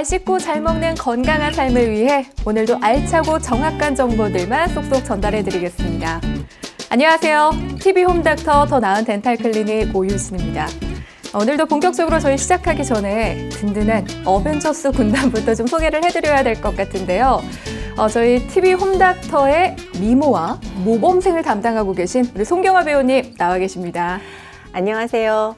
잘 씻고 잘 먹는 건강한 삶을 위해 오늘도 알차고 정확한 정보들만 쏙쏙 전달해 드리겠습니다. 안녕하세요. TV 홈닥터 더 나은 덴탈 클리닉 오윤신입니다. 오늘도 본격적으로 저희 시작하기 전에 든든한 어벤져스 군단부터 좀 소개를 해드려야 될 것 같은데요. 어, 저희 TV 홈닥터의 미모와 모범생을 담당하고 계신 우리 송경화 배우님 나와 계십니다. 안녕하세요.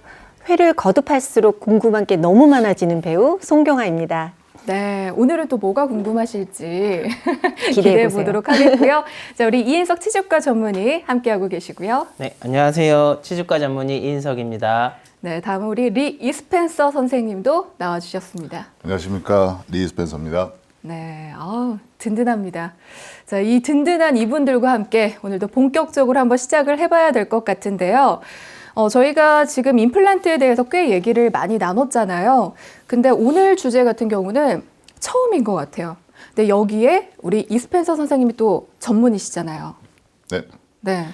회를 거듭할수록 궁금한 게 너무 많아지는 배우 송경아입니다. 네, 오늘은 또 뭐가 궁금하실지 기대해. 보도록 하겠고요. 자, 우리 이인석 치즈과 전문의 함께하고 계시고요. 네, 안녕하세요. 치즈과 전문의 이인석입니다. 네, 다음 우리 리 이스펜서 선생님도 나와주셨습니다. 안녕하십니까 리 스펜서입니다. 네, 아우, 든든합니다. 자, 이 든든한 이분들과 함께 오늘도 본격적으로 한번 시작을 해봐야 될 것 같은데요. 어, 저희가 지금 임플란트에 대해서 꽤 얘기를 많이 나눴잖아요. 근데 오늘 주제 같은 경우는 처음인 것 같아요. 근데 여기에 우리 이스펜서 선생님이 또 전문이시잖아요. 네, 네.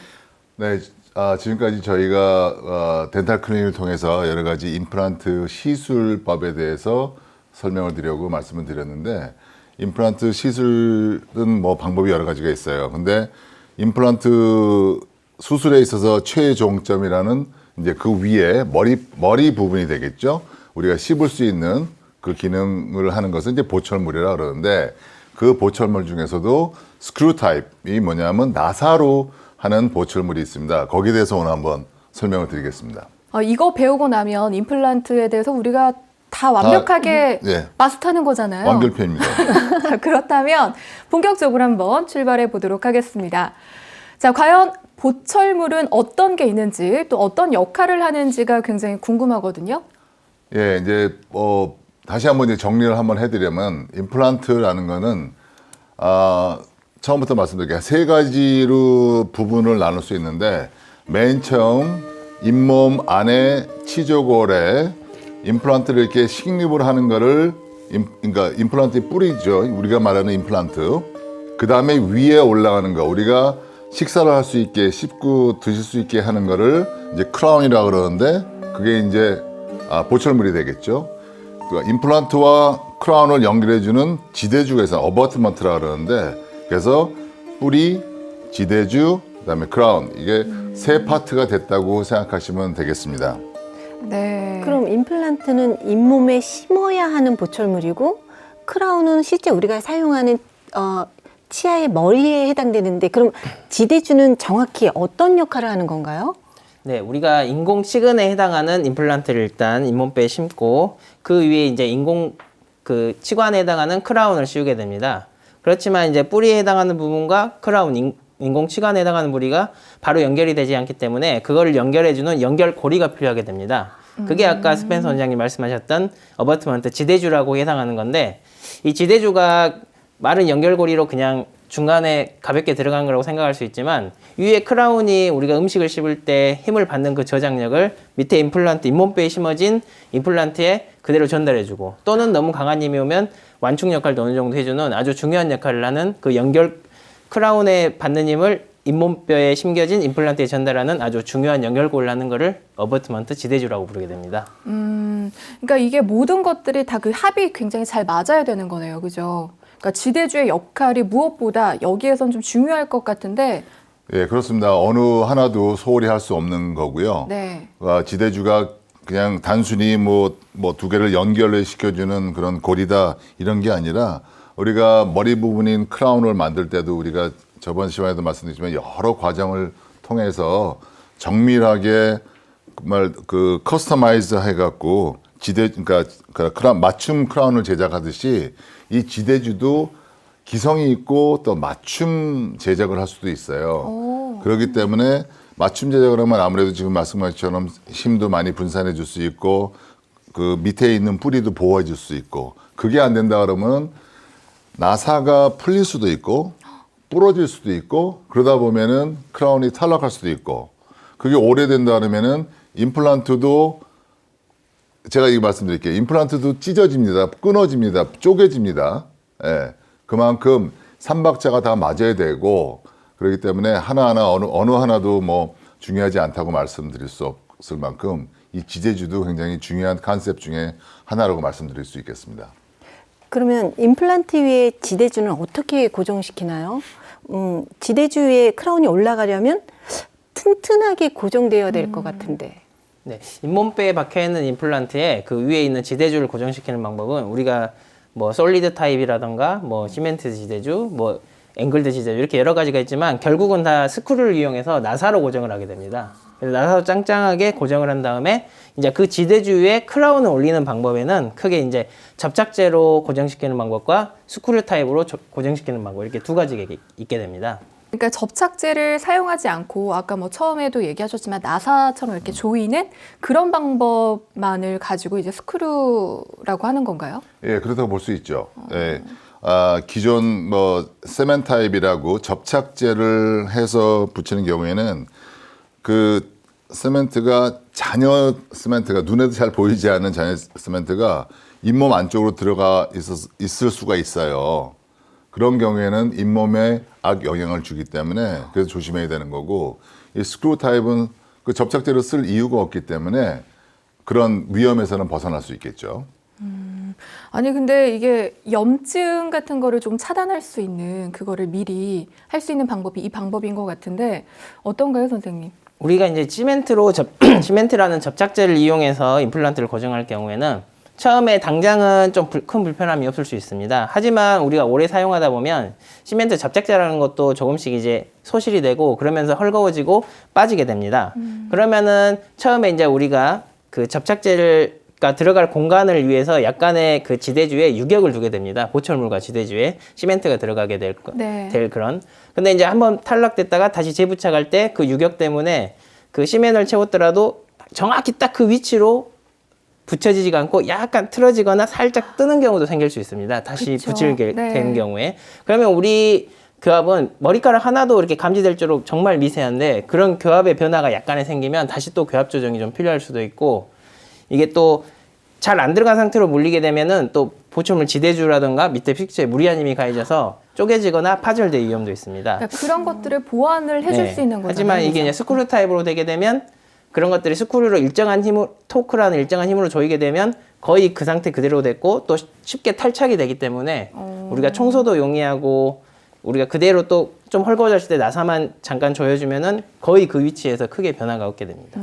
네 아, 지금까지 저희가 어, 덴탈 클리닉을 통해서 여러 가지 임플란트 시술법에 대해서 설명을 드리려고 말씀을 드렸는데 임플란트 시술은 뭐 방법이 여러 가지가 있어요. 근데 임플란트 수술에 있어서 최종점이라는 이제 그 위에 머리 머리 부분이 되겠죠. 우리가 씹을 수 있는 그 기능을 하는 것은 이제 보철물이라 그러는데 그 보철물 중에서도 스크류 타입이 뭐냐면 나사로 하는 보철물이 있습니다. 거기에 대해서 오늘 한번 설명을 드리겠습니다. 어, 이거 배우고 나면 임플란트에 대해서 우리가 다 완벽하게 네. 마스터하는 거잖아요. 완결편입니다. 자, 그렇다면 본격적으로 한번 출발해 보도록 하겠습니다. 자, 과연 보철물은 어떤 게 있는지 또 어떤 역할을 하는지가 굉장히 궁금하거든요. 예, 이제 뭐 다시 한번 이제 정리를 한번 해드리면 임플란트라는 거는 아 처음부터 말씀드릴게요. 세 가지로 부분을 나눌 수 있는데 맨 처음 잇몸 안에 치조골에 임플란트를 이렇게 식립을 하는 거를 임, 그러니까 임플란트의 뿌리죠. 우리가 말하는 임플란트. 그 다음에 위에 올라가는 거 우리가 식사를 할 수 있게 씹고 드실 수 있게 하는 거를 이제 크라운이라 고 그러는데 그게 이제 아, 보철물이 되겠죠. 그 임플란트와 크라운을 연결해주는 지대주가 있어요. 어버트먼트라 그러는데 그래서 뿌리, 지대주, 그다음에 크라운 이게 세 파트가 됐다고 생각하시면 되겠습니다. 네. 그럼 임플란트는 잇몸에 심어야 하는 보철물이고 크라운은 실제 우리가 사용하는 어, 치아의 머리에 해당되는데 그럼 지대주는 정확히 어떤 역할을 하는 건가요? 네, 우리가 인공 치근에 해당하는 임플란트를 일단 잇몸뼈에 심고 그 위에 이제 인공 그 치관에 해당하는 크라운을 씌우게 됩니다. 그렇지만 이제 뿌리에 해당하는 부분과 크라운 인, 인공 치관에 해당하는 부리가 바로 연결이 되지 않기 때문에 그거를 연결해주는 연결 고리가 필요하게 됩니다. 그게 아까 스펜서 원장님 말씀하셨던 어버트먼트 지대주라고 해당하는 건데 이 지대주가 마른 연결고리로 그냥 중간에 가볍게 들어간 거라고 생각할 수 있지만 위에 크라운이 우리가 음식을 씹을 때 힘을 받는 그 저장력을 밑에 임플란트 잇몸뼈에 심어진 임플란트에 그대로 전달해주고 또는 너무 강한 힘이 오면 완충 역할도 어느 정도 해주는 아주 중요한 역할을 하는 그 연결 크라운에 받는 힘을 잇몸뼈에 심겨진 임플란트에 전달하는 아주 중요한 연결고리를 하는 거를 어버트먼트 지대주라고 부르게 됩니다. 음, 그러니까 이게 모든 것들이 다 그 합이 굉장히 잘 맞아야 되는 거네요. 그죠? 그러니까 지대주의 역할이 무엇보다 여기에선 좀 중요할 것 같은데, 예, 그렇습니다. 어느 하나도 소홀히 할 수 없는 거고요. 네. 아, 지대주가 그냥 단순히 뭐 뭐 두 개를 연결을 시켜주는 그런 고리다 이런 게 아니라 우리가 머리 부분인 크라운을 만들 때도 우리가 저번 시간에도 말씀드렸지만 여러 과정을 통해서 정밀하게 정말 그 커스터마이즈 해갖고 지대 그러니까 그 크라운 맞춤 크라운을 제작하듯이 이 지대주도 기성이 있고 또 맞춤 제작을 할 수도 있어요. 그렇기 때문에 맞춤 제작을 하면 아무래도 지금 말씀하신 것처럼 힘도 많이 분산해 줄 수 있고 그 밑에 있는 뿌리도 보호해 줄 수 있고 그게 안 된다 그러면 나사가 풀릴 수도 있고 부러질 수도 있고 그러다 보면은 크라운이 탈락할 수도 있고 그게 오래된다 그러면은 임플란트도 제가 이 말씀드릴게요. 임플란트도 찢어집니다. 끊어집니다. 쪼개집니다. 예. 그만큼 삼박자가 다 맞아야 되고 그렇기 때문에 하나하나 어느, 어느 하나도 뭐 중요하지 않다고 말씀드릴 수 없을 만큼 이 지대주도 굉장히 중요한 컨셉 중에 하나라고 말씀드릴 수 있겠습니다. 그러면 임플란트 위에 지대주는 어떻게 고정시키나요? 음, 지대주 위에 크라운이 올라가려면 튼튼하게 고정되어야 될 것 같은데. 네, 잇몸뼈에 박혀 있는 임플란트에 그 위에 있는 지대주를 고정시키는 방법은 우리가 뭐 솔리드 타입이라던가 뭐 시멘트 지대주, 뭐 앵글드 지대주 이렇게 여러 가지가 있지만 결국은 다 스크루를 이용해서 나사로 고정을 하게 됩니다. 그래서 나사로 짱짱하게 고정을 한 다음에 이제 그 지대주 위에 크라운을 올리는 방법에는 크게 이제 접착제로 고정시키는 방법과 스크류 타입으로 조- 고정시키는 방법 이렇게 두 가지가 있게 됩니다. 그러니까 접착제를 사용하지 않고 아까 뭐 처음에도 얘기하셨지만 나사처럼 이렇게 조이는 그런 방법만을 가지고 이제 스크류라고 하는 건가요? 예, 그렇다고 볼 수 있죠. 예. 아, 기존 뭐 세멘 타입이라고 접착제를 해서 붙이는 경우에는 그 세멘트가 잔여 세멘트가 눈에도 잘 보이지 않는 잔여 세멘트가 잇몸 안쪽으로 들어가 있을 수가 있어요. 그런 경우에는 잇몸에 악 영향을 주기 때문에 그래서 조심해야 되는 거고 이 스크루 타입은 그 접착제를 쓸 이유가 없기 때문에 그런 위험에서는 벗어날 수 있겠죠. 아니 근데 이게 염증 같은 거를 좀 차단할 수 있는 그거를 미리 할 수 있는 방법이 이 방법인 것 같은데 어떤가요, 선생님? 우리가 이제 시멘트로 접, 시멘트라는 접착제를 이용해서 임플란트를 고정할 경우에는 처음에 당장은 좀 큰 불편함이 없을 수 있습니다. 하지만 우리가 오래 사용하다 보면 시멘트 접착제라는 것도 조금씩 이제 소실이 되고 그러면서 헐거워지고 빠지게 됩니다. 그러면은 처음에 이제 우리가 그 접착제를 가 들어갈 공간을 위해서 약간의 그 지대주에 유격을 두게 됩니다. 보철물과 지대주에 시멘트가 들어가게 될, 거- 네. 될 그런. 근데 이제 한번 탈락됐다가 다시 재부착할 때 그 유격 때문에 그 시멘을 채웠더라도 정확히 딱 그 위치로 붙여지지가 않고 약간 틀어지거나 살짝 뜨는 경우도 생길 수 있습니다. 다시 그쵸. 붙일 게 네. 되는 경우에. 그러면 우리 교합은 머리카락 하나도 이렇게 감지될 줄로 정말 미세한데 그런 교합의 변화가 약간의 생기면 다시 또 교합 조정이 좀 필요할 수도 있고 이게 또 잘 안 들어간 상태로 물리게 되면은 또 보초물 지대주라든가 밑에 픽처에 무리한 힘이 가해져서 쪼개지거나 파절될 위험도 있습니다. 그러니까 그런 것들을 보완을 해줄 네. 수 있는 거죠. 하지만 이게 이제 스크류 타입으로 되게 되면 그런 것들이 스크류로 일정한 힘을 토크라는 일정한 힘으로 조이게 되면 거의 그 상태 그대로 됐고 또 쉽게 탈착이 되기 때문에 어. 우리가 청소도 용이하고 우리가 그대로 또 좀 헐거워졌을 때 나사만 잠깐 조여주면은 거의 그 위치에서 크게 변화가 없게 됩니다.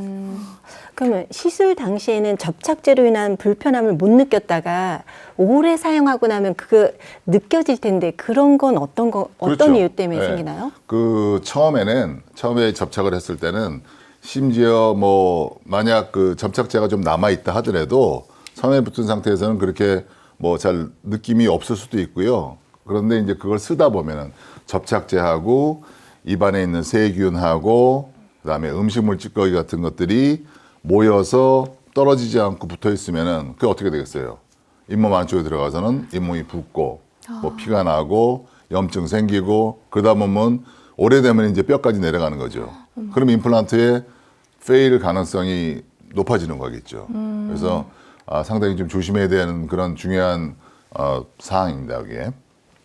그러면 시술 당시에는 접착제로 인한 불편함을 못 느꼈다가 오래 사용하고 나면 그거 느껴질 텐데 그런 건 어떤 거 어떤 그렇죠. 이유 때문에 네. 생기나요? 그 처음에는 처음에 접착을 했을 때는 심지어 뭐 만약 그 접착제가 좀 남아 있다 하더라도 처음에 붙은 상태에서는 그렇게 뭐 잘 느낌이 없을 수도 있고요. 그런데 이제 그걸 쓰다 보면은 접착제하고 입안에 있는 세균하고 그다음에 음식물 찌꺼기 같은 것들이 모여서 떨어지지 않고 붙어 있으면은 그게 어떻게 되겠어요? 잇몸 안쪽에 들어가서는 잇몸이 붓고 뭐 피가 나고 염증 생기고 그러다 보면 오래되면 이제 뼈까지 내려가는 거죠. 그럼 임플란트의 페일 가능성이 높아지는 거겠죠. 그래서 아, 상당히 좀 조심해야 되는 그런 중요한 어, 사항입니다. 여기에.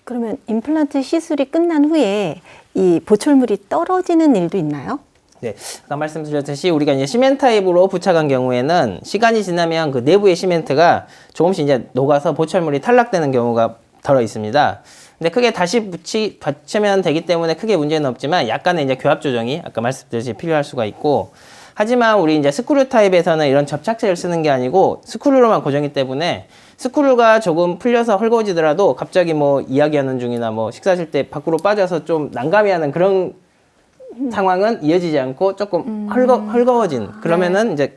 그러면 임플란트 시술이 끝난 후에 이 보철물이 떨어지는 일도 있나요? 네, 아까 말씀드렸듯이 우리가 이제 시멘트 타입으로 부착한 경우에는 시간이 지나면 그 내부의 시멘트가 조금씩 이제 녹아서 보철물이 탈락되는 경우가 덜어 있습니다. 근데 크게 다시 붙이 받치면 되기 때문에 크게 문제는 없지만 약간의 이제 교합 조정이 아까 말씀드렸듯이 필요할 수가 있고 하지만 우리 이제 스크류 타입에서는 이런 접착제를 쓰는 게 아니고 스크류로만 고정이기 때문에 스크류가 조금 풀려서 헐거워지더라도 갑자기 뭐 이야기하는 중이나 뭐 식사하실 때 밖으로 빠져서 좀 난감해하는 그런 상황은 이어지지 않고 조금 헐거, 헐거워진 그러면은 이제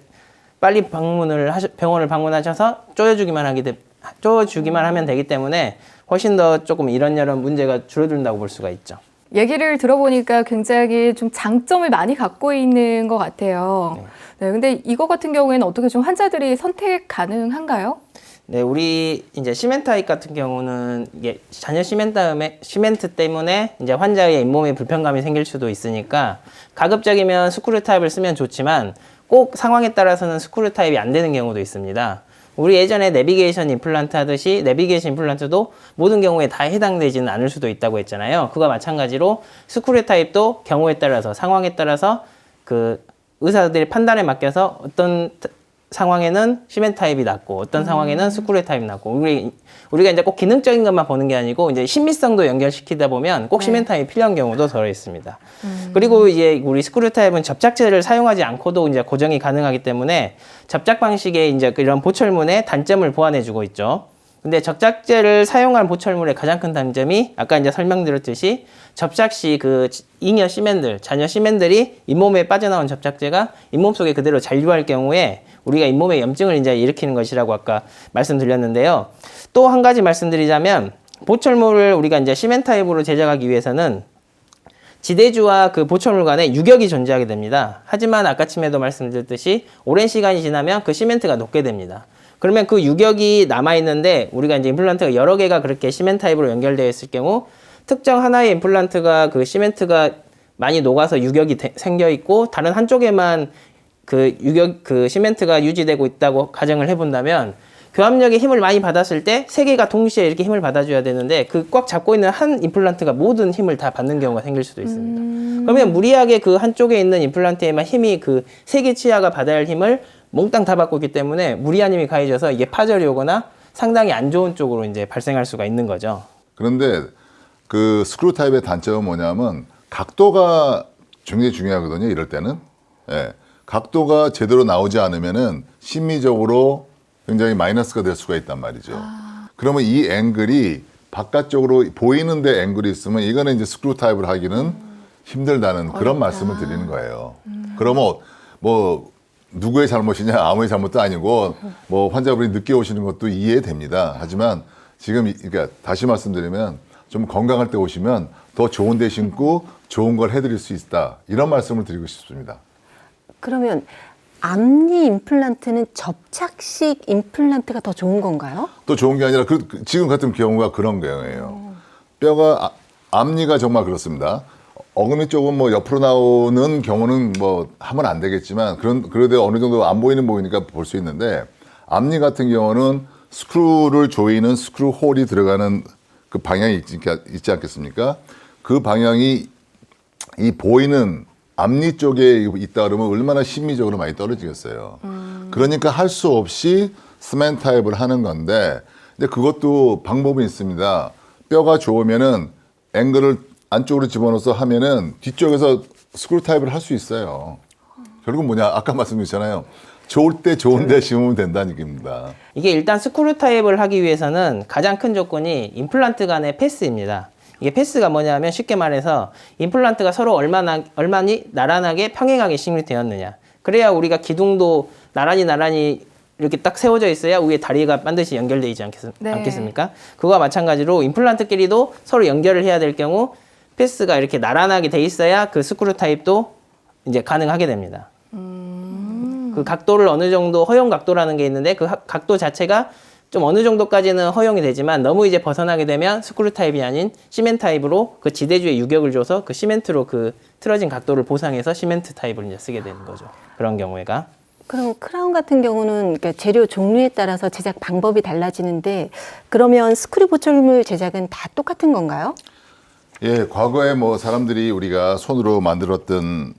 빨리 방문을 하셔, 병원을 방문하셔서 쪼여주기만 하게 돼, 쪼여주기만 하면 되기 때문에 훨씬 더 조금 이런저런 문제가 줄어든다고 볼 수가 있죠. 얘기를 들어보니까 굉장히 좀 장점을 많이 갖고 있는 것 같아요. 네, 근데 이거 같은 경우에는 어떻게 좀 환자들이 선택 가능한가요? 네, 우리 이제 시멘트 타입 같은 경우는 이게 잔여 시멘트 다음에 시멘트 때문에 이제 환자의 잇몸에 불편감이 생길 수도 있으니까 가급적이면 스크류 타입을 쓰면 좋지만 꼭 상황에 따라서는 스크류 타입이 안 되는 경우도 있습니다. 우리 예전에 내비게이션 임플란트 하듯이 내비게이션 임플란트도 모든 경우에 다 해당되지는 않을 수도 있다고 했잖아요. 그와 마찬가지로 스크류 타입도 경우에 따라서 상황에 따라서 그 의사들의 판단에 맡겨서 어떤 상황에는 시멘트 타입이 낫고 어떤 상황에는 스크류 타입이 낫고 우리 우리가 이제 꼭 기능적인 것만 보는 게 아니고 이제 신미성도 연결시키다 보면 꼭 시멘트 타입이 필요한 경우도 덜어 있습니다. 그리고 이제 우리 스크류 타입은 접착제를 사용하지 않고도 이제 고정이 가능하기 때문에 접착 방식의 이제 이런 보철문의 단점을 보완해주고 있죠. 근데 접착제를 사용한 보철물의 가장 큰 단점이 아까 이제 설명드렸듯이 접착 시 그 잉여 시멘들, 잔여 시멘들이 잇몸에 빠져나온 접착제가 잇몸 속에 그대로 잔류할 경우에 우리가 잇몸에 염증을 이제 일으키는 것이라고 아까 말씀드렸는데요. 또 한 가지 말씀드리자면 보철물을 우리가 이제 시멘트 타입으로 제작하기 위해서는 지대주와 그 보철물 간에 유격이 존재하게 됩니다. 하지만 아까쯤에도 말씀드렸듯이 오랜 시간이 지나면 그 시멘트가 녹게 됩니다. 그러면 그 유격이 남아 있는데 우리가 이제 임플란트가 여러 개가 그렇게 시멘트 타입으로 연결되어 있을 경우 특정 하나의 임플란트가 그 시멘트가 많이 녹아서 유격이 되- 생겨 있고 다른 한쪽에만 그 유격 그 시멘트가 유지되고 있다고 가정을 해본다면 교합력의 힘을 많이 받았을 때 세 개가 동시에 이렇게 힘을 받아줘야 되는데 그 꽉 잡고 있는 한 임플란트가 모든 힘을 다 받는 경우가 생길 수도 있습니다. 그러면 무리하게 그 한쪽에 있는 임플란트에만 힘이 그 세 개 치아가 받아야 할 힘을 몽땅 다 받고 있기 때문에 무리한 힘이 가해져서 이게 파절이 오거나 상당히 안 좋은 쪽으로 이제 발생할 수가 있는 거죠. 그런데 그 스크류 타입의 단점은 뭐냐면 각도가 굉장히 중요하거든요. 이럴 때는 예, 각도가 제대로 나오지 않으면은 심미적으로 굉장히 마이너스가 될 수가 있단 말이죠. 그러면 이 앵글이 바깥쪽으로 보이는데 앵글이 있으면 이거는 이제 스크류 타입을 하기는 힘들다는 그런 말씀을 드리는 거예요. 그러면 뭐 누구의 잘못이냐 아무의 잘못도 아니고 뭐 환자분이 늦게 오시는 것도 이해됩니다. 하지만 지금 이- 그러니까 다시 말씀드리면 좀 건강할 때 오시면 더 좋은 데 신고 좋은 걸 해드릴 수 있다 이런 말씀을 드리고 싶습니다. 그러면 앞니 임플란트는 접착식 임플란트가 더 좋은 건가요? 또 좋은 게 아니라 그, 그 지금 같은 경우가 그런 경우예요. 뼈가 아- 앞니가 정말 그렇습니다. 어금니 쪽은 뭐 옆으로 나오는 경우는 뭐 하면 안 되겠지만 그런 그래도 어느 정도 안 보이는 보이니까 볼 수 있는데 앞니 같은 경우는 스크루를 조이는 스크루 홀이 들어가는 그 방향이 있지, 있지 않겠습니까? 그 방향이 이 보이는 앞니 쪽에 있다 그러면 얼마나 심미적으로 많이 떨어지겠어요. 그러니까 할 수 없이 스멘 타입을 하는 건데, 근데 그것도 방법이 있습니다. 뼈가 좋으면은 앵글을 안쪽으로 집어넣어서 하면은 뒤쪽에서 스크루 타입을 할 수 있어요. 결국은 뭐냐? 아까 말씀드렸잖아요. 좋을 때 좋은데 심으면 된다는 얘기입니다. 이게 일단 스크류 타입을 하기 위해서는 가장 큰 조건이 임플란트 간의 패스입니다. 이게 패스가 뭐냐면 쉽게 말해서 임플란트가 서로 얼마나 얼마니 나란하게 평행하게 식립되었느냐. 그래야 우리가 기둥도 나란히 나란히 이렇게 딱 세워져 있어야 위에 다리가 반드시 연결되어 있지 않겠, 네. 않겠습니까? 그거와 마찬가지로 임플란트끼리도 서로 연결을 해야 될 경우 패스가 이렇게 나란하게 돼 있어야 그 스크류 타입도 이제 가능하게 됩니다. 그 각도를 어느 정도 허용 각도라는 게 있는데 그 하- 각도 자체가 좀 어느 정도까지는 허용이 되지만 너무 이제 벗어나게 되면 스크류 타입이 아닌 시멘트 타입으로 그 지대주에 유격을 줘서 그 시멘트로 그 틀어진 각도를 보상해서 시멘트 타입을 이제 쓰게 되는 거죠. 그런 경우에가. 그럼 크라운 같은 경우는 재료 종류에 따라서 제작 방법이 달라지는데 그러면 스크류 보철물 제작은 다 똑같은 건가요? 예, 과거에 뭐 사람들이 우리가 손으로 만들었던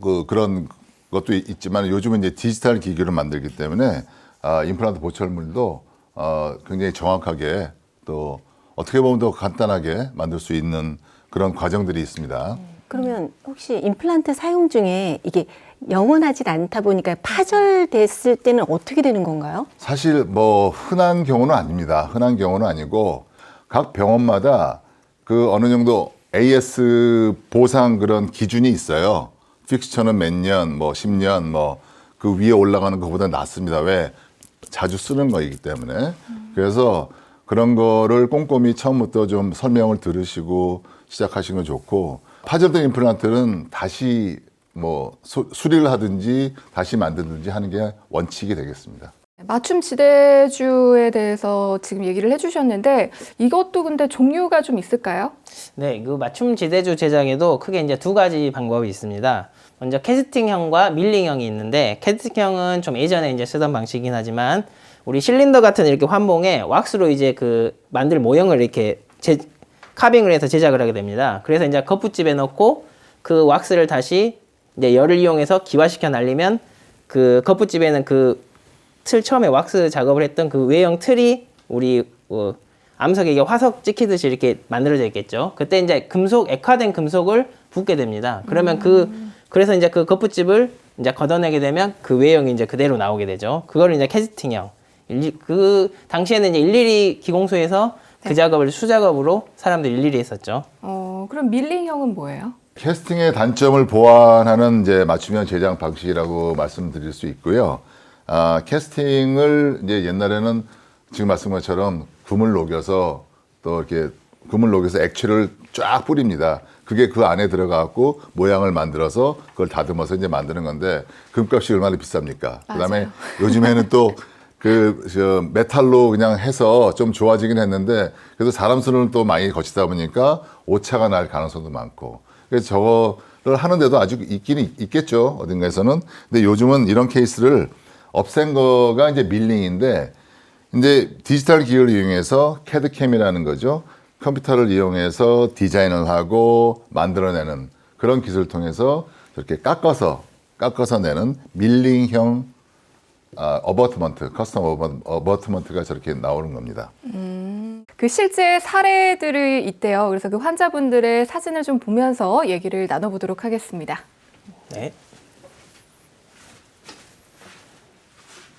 그 그런 것도 있- 있지만 요즘은 이제 디지털 기기를 만들기 때문에 아, 임플란트 보철물도 어, 굉장히 정확하게 또 어떻게 보면 더 간단하게 만들 수 있는 그런 과정들이 있습니다. 그러면 혹시 임플란트 사용 중에 이게 영원하지 않다 보니까 파절됐을 때는 어떻게 되는 건가요? 사실 뭐 흔한 경우는 아닙니다. 흔한 경우는 아니고 각 병원마다 그 어느 정도 AS 보상 그런 기준이 있어요. 픽스처는 몇 년, 뭐 10년, 뭐 그 위에 올라가는 것보다 낫습니다. 왜? 자주 쓰는 거이기 때문에. 그래서 그런 거를 꼼꼼히 처음부터 좀 설명을 들으시고 시작하시는 건 좋고 파절된 임플란트는 다시 뭐 수, 수리를 하든지 다시 만들든지 하는 게 원칙이 되겠습니다. 맞춤 지대주에 대해서 지금 얘기를 해주셨는데 이것도 근데 종류가 좀 있을까요? 네, 그 맞춤 지대주 제작에도 크게 이제 두 가지 방법이 있습니다. 먼저 캐스팅형과 밀링형이 있는데 캐스팅형은 좀 예전에 이제 쓰던 방식이긴 하지만 우리 실린더 같은 이렇게 환봉에 왁스로 이제 그 만들 모형을 이렇게 제, 카빙을 해서 제작을 하게 됩니다. 그래서 이제 거푸집에 넣고 그 왁스를 다시 이제 열을 이용해서 기화시켜 날리면 그 거푸집에는 그 틀 처음에 왁스 작업을 했던 그 외형 틀이 우리 어, 암석에 이게 화석 찍히듯이 이렇게 만들어져 있겠죠. 그때 이제 금속 액화된 금속을 붓게 됩니다. 그러면 그 그래서 이제 그 겉붙집을 이제 걷어내게 되면 그 외형이 이제 그대로 나오게 되죠. 그걸 이제 캐스팅형. 그 당시에는 이제 일일이 기공소에서 그 작업을 수작업으로 사람들이 일일이 했었죠. 어, 그럼 밀링형은 뭐예요? 캐스팅의 단점을 보완하는 이제 맞춤형 제작 방식이라고 말씀드릴 수 있고요. 아, 캐스팅을 이제 옛날에는 지금 말씀한 것처럼 금을 녹여서 또 이렇게 금을 녹여서 액체를 쫙 뿌립니다. 그게 그 안에 들어가고 모양을 만들어서 그걸 다듬어서 이제 만드는 건데 금값이 얼마나 비쌉니까? 그다음에 요즘에는 또 그, 저, 메탈로 그냥 해서 좀 좋아지긴 했는데, 그래도 사람 손을 또 많이 거치다 보니까 오차가 날 가능성도 많고. 그래서 저거를 하는데도 아직 있긴 있- 있겠죠. 어딘가에서는. 근데 요즘은 이런 케이스를 없앤 거가 이제 밀링인데, 이제 디지털 기기를 이용해서 캐드캠이라는 거죠. 컴퓨터를 이용해서 디자인을 하고 만들어내는 그런 기술을 통해서 이렇게 깎아서, 깎아서 내는 밀링형 아, 어버트먼트, 커스텀 어버, 어버트먼트가 저렇게 나오는 겁니다. 그 실제 사례들이 있대요. 그래서 그 환자분들의 사진을 좀 보면서 얘기를 나눠보도록 하겠습니다. 네.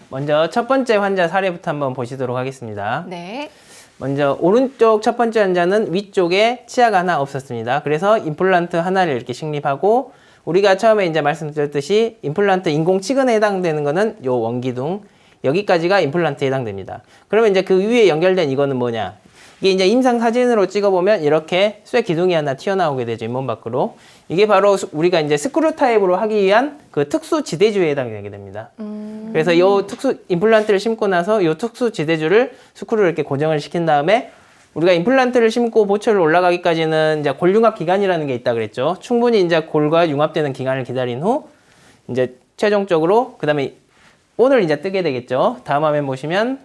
먼저 첫 번째 환자 사례부터 한번 보시도록 하겠습니다. 네. 먼저 오른쪽 첫 번째 환자는 위쪽에 치아가 하나 없었습니다. 그래서 임플란트 하나를 이렇게 식립하고 우리가 처음에 이제 말씀드렸듯이 임플란트 인공 치근에 해당되는 거는 요 원기둥 여기까지가 임플란트에 해당됩니다. 그러면 이제 그 위에 연결된 이거는 뭐냐? 이게 이제 임상 사진으로 찍어보면 이렇게 쇠 기둥이 하나 튀어나오게 되죠 잇몸 밖으로. 이게 바로 수- 우리가 이제 스크류 타입으로 하기 위한 그 특수 지대주에 해당되게 됩니다. 그래서 요 특수 임플란트를 심고 나서 요 특수 지대주를 스크류를 이렇게 고정을 시킨 다음에 우리가 임플란트를 심고 보철로 올라가기까지는 이제 골융합 기간이라는 게 있다 그랬죠. 충분히 이제 골과 융합되는 기간을 기다린 후 이제 최종적으로 그다음에 본을 이제 뜨게 되겠죠. 다음 화면 보시면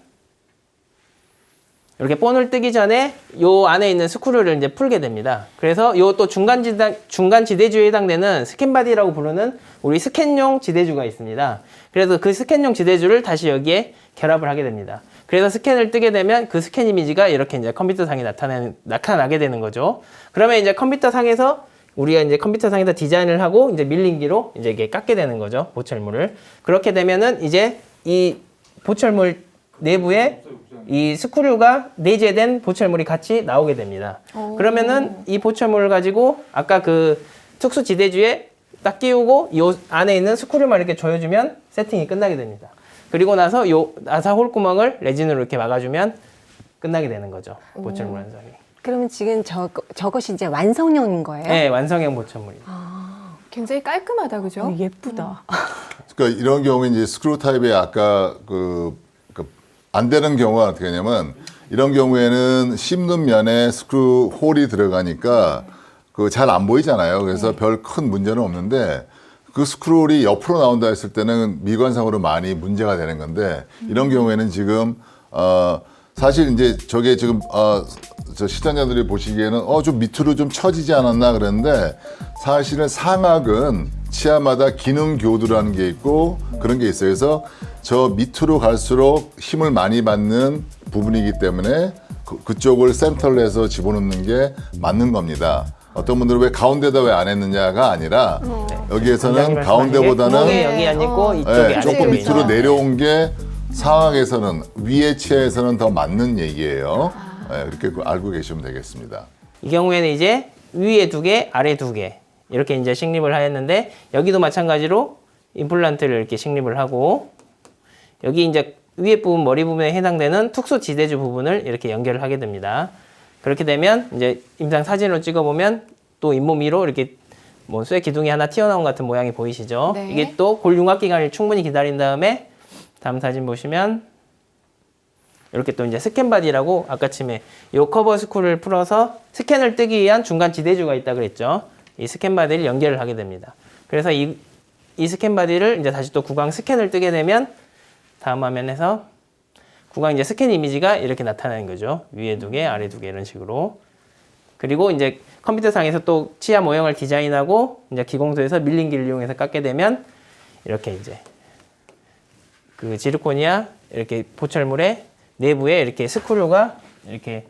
이렇게 본을 뜨기 전에 요 안에 있는 스크류를 이제 풀게 됩니다. 그래서 요 또 중간 지대 중간 지대주에 해당되는 스캔바디라고 부르는 우리 스캔용 지대주가 있습니다. 그래서 그 스캔용 지대주를 다시 여기에 결합을 하게 됩니다. 그래서 스캔을 뜨게 되면 그 스캔 이미지가 이렇게 이제 컴퓨터 상에 나타나는 나타나게 되는 거죠. 그러면 이제 컴퓨터 상에서 우리가 이제 컴퓨터 상에서 디자인을 하고 이제 밀링기로 이제 이게 깎게 되는 거죠. 보철물을. 그렇게 되면은 이제 이 보철물 내부에 이 스크류가 내재된 보철물이 같이 나오게 됩니다. 그러면은 이 보철물을 가지고 아까 그 특수 지대주에 딱 끼우고 이 안에 있는 스크류만 이렇게 조여주면 세팅이 끝나게 됩니다. 그리고 나서 요 나사 홀구멍을 레진으로 이렇게 막아주면 끝나게 되는 거죠. 보철물 완성이. 그러면 지금 저, 저것이 이제 완성형인 거예요? 네, 완성형 보철물입니다. 굉장히 깔끔하다, 그죠? 어, 예쁘다. 그러니까 이런 경우에 이제 스크류 타입의 아까 그, 그, 안 되는 경우가 어떻게 되냐면 이런 경우에는 씹는 면에 스크류 홀이 들어가니까 그 잘 안 보이잖아요. 그래서 별 큰 문제는 없는데 그 스크롤이 옆으로 나온다 했을 때는 미관상으로 많이 문제가 되는 건데 이런 경우에는 지금 어 사실 이제 저게 지금 어 저 시청자들이 보시기에는 어 좀 밑으로 좀 처지지 않았나 그랬는데 사실은 상악은 치아마다 기능 교두라는 게 있고 그런 게 있어요. 그래서 저 밑으로 갈수록 힘을 많이 받는 부분이기 때문에 그, 그쪽을 센터로 해서 집어넣는 게 맞는 겁니다. 어떤 분들은 왜 가운데다 왜 안 했느냐가 아니라 여기에서는 원장님 말씀하신 게 가운데보다는 여기 안 있고 이쪽에 네, 조금 밑으로. 내려온 게 상황에서는 위의 치아에서는 더 맞는 얘기예요. 네, 그렇게 알고 계시면 되겠습니다. 이 경우에는 이제 위에 두 개, 아래 두 개. 이렇게 이제 식립을 하였는데 여기도 마찬가지로 임플란트를 이렇게 식립을 하고 여기 이제 위에 부분 머리 부분에 해당되는 특수 지대주 부분을 이렇게 연결을 하게 됩니다. 그렇게 되면 이제 임상 사진으로 찍어 보면 또 잇몸 위로 이렇게 뭐 쇠 기둥이 하나 튀어나온 같은 모양이 보이시죠? 네. 이게 또 골융합 기간을 충분히 기다린 다음에 다음 사진 보시면 이렇게 또 이제 스캔 바디라고 아까쯤에 요 커버 스크루를 풀어서 스캔을 뜨기 위한 중간 지대주가 있다 그랬죠. 이 스캔 바디를 연결을 하게 됩니다. 그래서 이, 이 스캔 바디를 이제 다시 또 구강 스캔을 뜨게 되면 다음 화면에서 구강 이제 스캔 이미지가 이렇게 나타나는 거죠. 위에 두 개, 아래 두 개 이런 식으로. 그리고 이제 컴퓨터 상에서 또 치아 모형을 디자인하고 이제 기공소에서 밀링기를 이용해서 깎게 되면 이렇게 이제 그 지르코니아 이렇게 보철물의 내부에 이렇게 스크류가 이렇게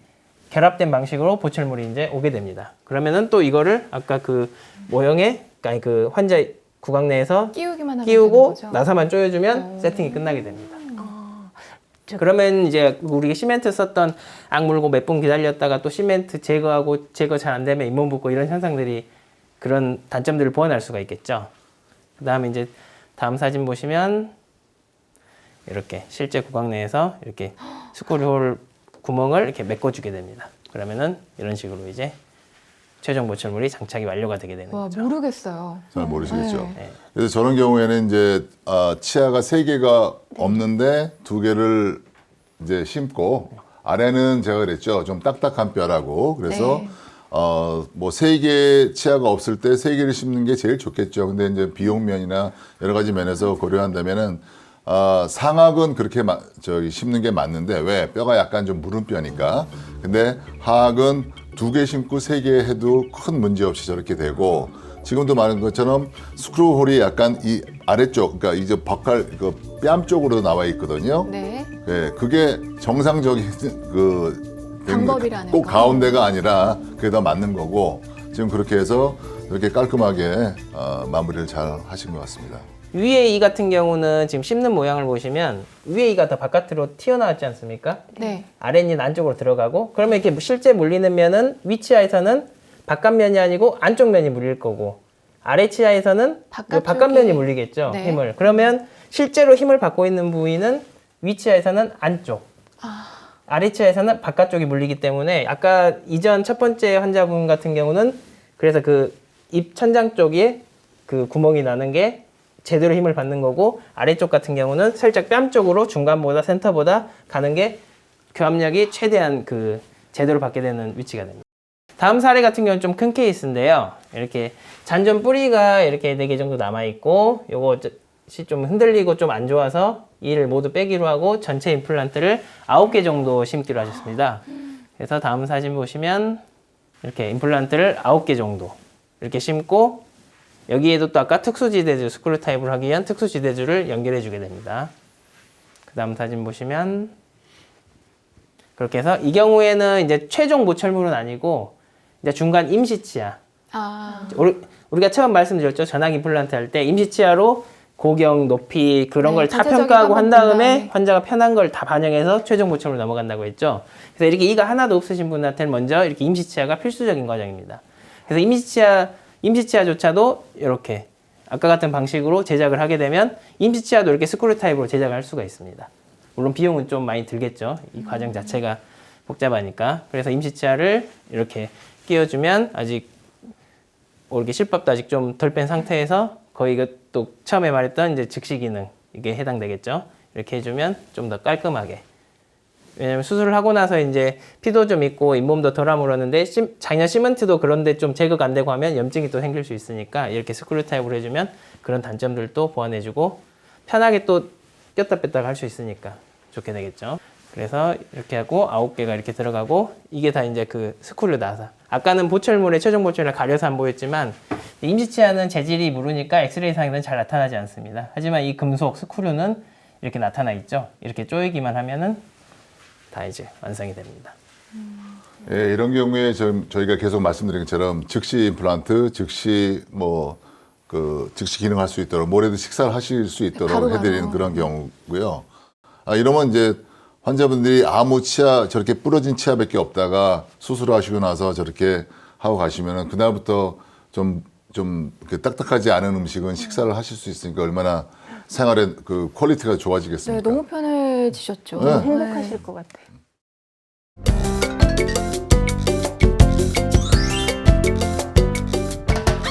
결합된 방식으로 보철물이 이제 오게 됩니다. 그러면은 또 이거를 아까 그 아니 그 환자 구강 내에서 끼우기만 하면 되는 끼우고 거죠? 나사만 조여주면 세팅이 끝나게 됩니다. 저- 그러면 이제 우리 시멘트 썼던 악 물고 몇 분 기다렸다가 또 시멘트 제거하고 제거 잘 안 되면 잇몸 붓고 이런 현상들이 그런 단점들을 보완할 수가 있겠죠. 그 다음에 이제 다음 사진 보시면 이렇게 실제 구강 내에서 이렇게 스크류홀 구멍을 이렇게 메꿔주게 됩니다. 그러면은 이런 식으로 이제 최종 보철물이 장착이 완료가 되게 되는 와 거죠. 모르겠어요. 잘 모르시겠죠. 네. 그래서 저런 경우에는 이제 아, 치아가 세 개가 없는데 두 개를 이제 심고 아래는 제가 그랬죠 좀 딱딱한 뼈라고 그래서 네. 어 뭐 세 개 치아가 없을 때 세 개를 심는 게 제일 좋겠죠. 근데 이제 비용 면이나 여러 가지 면에서 고려한다면은 아, 상악은 그렇게 마, 저기 심는 게 맞는데 왜 뼈가 약간 좀 무른 뼈니까. 근데 하악은 두 개 심고 세 개 해도 큰 문제 없이 저렇게 되고 지금도 말한 것처럼 스크루 홀이 약간 이 아래쪽 그러니까 이제 버칼 그뺨 쪽으로 나와 있거든요. 네. 예, 그게 정상적인 그 방법이라는 꼭 거. 가운데가 아니라 그게 더 맞는 거고 지금 그렇게 해서 이렇게 깔끔하게 어, 마무리를 잘 하신 것 같습니다. 위에 이 같은 경우는 지금 씹는 모양을 보시면 위에 이가 더 바깥으로 튀어나왔지 않습니까? 네. 아랫니 안쪽으로 들어가고 그러면 이렇게 실제 물리는 면은 위치하에서는 바깥면이 아니고 안쪽 면이 물릴 거고 아래 치아에서는 그 바깥쪽이- 바깥면이 물리겠죠 네. 힘을 그러면 실제로 힘을 받고 있는 부위는 위치하에서는 안쪽 아래 치아에서는 바깥쪽이 물리기 때문에 아까 이전 첫 번째 환자분 같은 경우는 그래서 그 입 천장 쪽에 그 구멍이 나는 게 제대로 힘을 받는 거고 아래쪽 같은 경우는 살짝 뺨 쪽으로 중간보다 센터보다 가는 게 교합력이 최대한 그 제대로 받게 되는 위치가 됩니다. 다음 사례 같은 경우는 좀 큰 케이스인데요. 이렇게 잔존 뿌리가 이렇게 네 개 정도 남아 있고 요것이 좀 흔들리고 좀 안 좋아서 이를 모두 빼기로 하고 전체 임플란트를 아홉 개 정도 심기로 하셨습니다. 그래서 다음 사진 보시면 이렇게 임플란트를 아홉 개 정도 이렇게 심고 여기에도 또 아까 특수지대주 스크류 타입을 하기 위한 특수지대주를 연결해 주게 됩니다. 그 다음 사진 보시면 그렇게 해서 이 경우에는 이제 최종 보철물은 아니고 이제 중간 임시치아 아. 우리, 우리가 처음 말씀드렸죠 전학 임플란트 할 때 임시치아로 고경 높이 그런 네, 걸다 전체적인 평가하고 한 다음에 다음에. 환자가 편한 걸 다 반영해서 최종 보철로 넘어간다고 했죠. 그래서 이렇게 이가 하나도 없으신 분한테는 먼저 이렇게 임시치아가 필수적인 과정입니다. 그래서 임시치아 임시치아조차도 이렇게 아까 같은 방식으로 제작을 하게 되면 임시치아도 이렇게 스크류 타입으로 제작을 할 수가 있습니다. 물론 비용은 좀 많이 들겠죠. 이 과정 자체가 복잡하니까. 그래서 임시치아를 이렇게 끼워주면 아직 뭐 이렇게 실밥도 아직 좀 덜 뺀 상태에서 거의 그또 처음에 말했던 이제 즉시 기능 이게 해당되겠죠. 이렇게 해주면 좀 더 깔끔하게. 왜냐면 수술을 하고 나서 이제 피도 좀 있고 잇몸도 덜 아물었는데 심- 장년 시멘트도 그런데 좀 제거가 안 되고 하면 염증이 또 생길 수 있으니까 이렇게 스크류 타입으로 해주면 그런 단점들도 보완해주고 편하게 또 꼈다 뺐다 할 수 있으니까 좋게 되겠죠. 그래서 이렇게 하고 아홉 개가 이렇게 들어가고 이게 다 이제 그 스크류 나사. 아까는 보철물에 최종 보철을 가려서 안 보였지만 임시치아는 재질이 무르니까 엑스레이상에는 잘 나타나지 않습니다. 하지만 이 금속 스크류는 이렇게 나타나 있죠. 이렇게 조이기만 하면은 다 이제 완성이 됩니다. 예, 이런 경우에 저, 저희가 계속 말씀드린 것처럼 즉시 임플란트, 즉시 뭐 그 즉시 기능할 수 있도록 뭐래도 식사를 하실 수 있도록 바로바로. 해드리는 그런 경우고요. 아, 이러면 이제 환자분들이 아무 치아 저렇게 부러진 치아밖에 없다가 수술하시고 나서 저렇게 하고 가시면은 그날부터 좀좀 딱딱하지 않은 음식은 식사를 하실 수 있으니까 얼마나 생활의 그 퀄리티가 네, 좋아지겠습니까? 너무 편해 지셨죠. 네. 행복하실 것 같아요.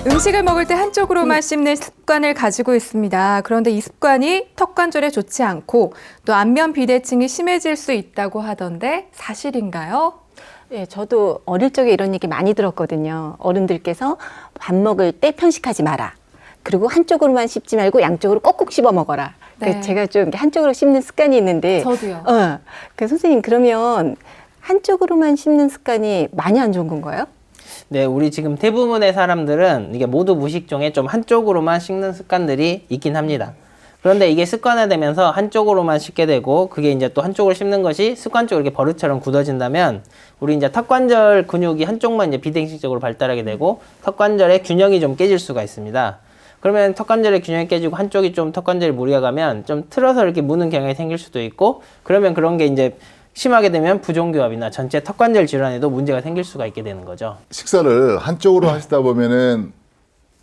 음식을 먹을 때 한쪽으로만 씹는 습관을 가지고 있습니다. 그런데 이 습관이 턱 관절에 좋지 않고 또 안면 비대칭이 심해질 수 있다고 하던데 사실인가요? 예, 저도 어릴 적에 이런 얘기 많이 들었거든요. 어른들께서 밥 먹을 때 편식하지 마라. 그리고 한쪽으로만 씹지 말고 양쪽으로 꼭꼭 씹어 먹어라. 네. 제가 좀 한쪽으로 씹는 습관이 있는데, 저도요. 어, 그 선생님 그러면 한쪽으로만 씹는 습관이 많이 안 좋은 건가요? 네, 우리 지금 대부분의 사람들은 이게 모두 무식종에 좀 한쪽으로만 씹는 습관들이 있긴 합니다. 그런데 이게 습관화되면서 한쪽으로만 씹게 되고 그게 이제 또 한쪽으로 씹는 것이 습관적으로 이렇게 버릇처럼 굳어진다면 우리 이제 턱관절 근육이 한쪽만 이제 비대칭적으로 발달하게 되고 턱관절의 균형이 좀 깨질 수가 있습니다. 그러면 턱관절의 균형이 깨지고 한쪽이 좀 턱관절이 무리가 가면 좀 틀어서 이렇게 무는 경향이 생길 수도 있고 그러면 그런 게 이제 심하게 되면 부종교합이나 전체 턱관절 질환에도 문제가 생길 수가 있게 되는 거죠. 식사를 한쪽으로 하시다 보면은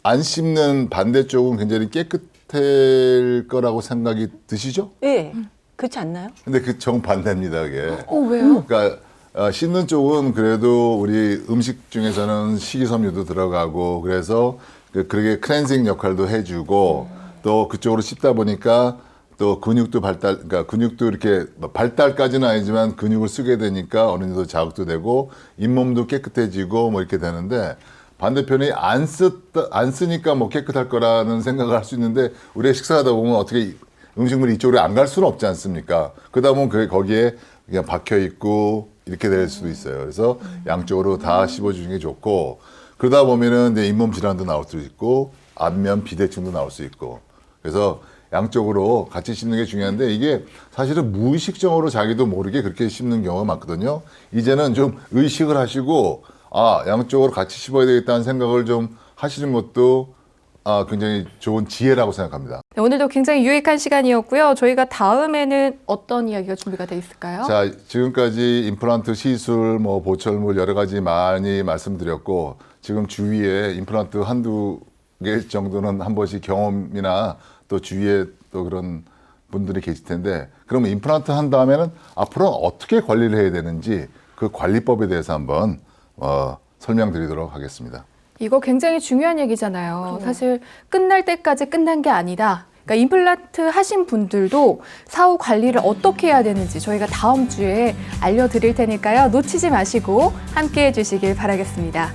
안 씹는 반대쪽은 굉장히 깨끗할 거라고 생각이 드시죠? 예. 그렇지 않나요? 근데 그 정반대입니다, 그게. 어, 왜요? 그러니까 어, 씹는 쪽은 그래도 우리 음식 중에서는 식이섬유도 들어가고 그래서 그, 그렇게 클렌징 역할도 해주고 또 그쪽으로 씹다 보니까 또 근육도 발달, 그러니까 근육도 이렇게 뭐 발달까지는 아니지만 근육을 쓰게 되니까 어느 정도 자극도 되고 잇몸도 깨끗해지고 뭐 이렇게 되는데 반대편이 안 쓰, 안 쓰니까 뭐 깨끗할 거라는 생각을 할 수 있는데 우리가 식사하다 보면 어떻게 음식물이 이쪽으로 안 갈 수는 없지 않습니까? 그러다 보면 그게 거기에 그냥 박혀 있고 이렇게 될 수도 있어요. 그래서 양쪽으로 다 씹어주는 게 좋고 그러다 보면은 이제 잇몸 질환도 나올 수 있고 안면 비대증도 나올 수 있고 그래서 양쪽으로 같이 씹는 게 중요한데 이게 사실은 무의식적으로 자기도 모르게 그렇게 씹는 경우가 많거든요. 이제는 좀 의식을 하시고 아 양쪽으로 같이 씹어야 되겠다는 생각을 좀 하시는 것도 아 굉장히 좋은 지혜라고 생각합니다. 네, 오늘도 굉장히 유익한 시간이었고요. 저희가 다음에는 어떤 이야기가 준비가 돼 있을까요? 자, 지금까지 임플란트 시술, 뭐 보철물 여러 가지 많이 말씀드렸고 지금 주위에 임플란트 한두 개 정도는 한 번씩 경험이나 또 주위에 또 그런 분들이 계실 텐데 그러면 임플란트 한 다음에는 앞으로 어떻게 관리를 해야 되는지 그 관리법에 대해서 한번 어, 설명드리도록 하겠습니다. 이거 굉장히 중요한 얘기잖아요. 사실 끝날 때까지 끝난 게 아니다. 그러니까 임플란트 하신 분들도 사후 관리를 어떻게 해야 되는지 저희가 다음 주에 알려드릴 테니까요. 놓치지 마시고 함께 해주시길 바라겠습니다.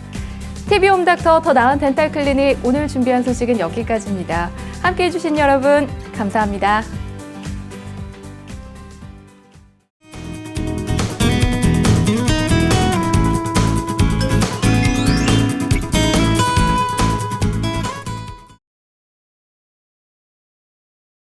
TV 홈닥터 더 나은 덴탈 클리닉 오늘 준비한 소식은 여기까지입니다. 함께 해주신 여러분 감사합니다.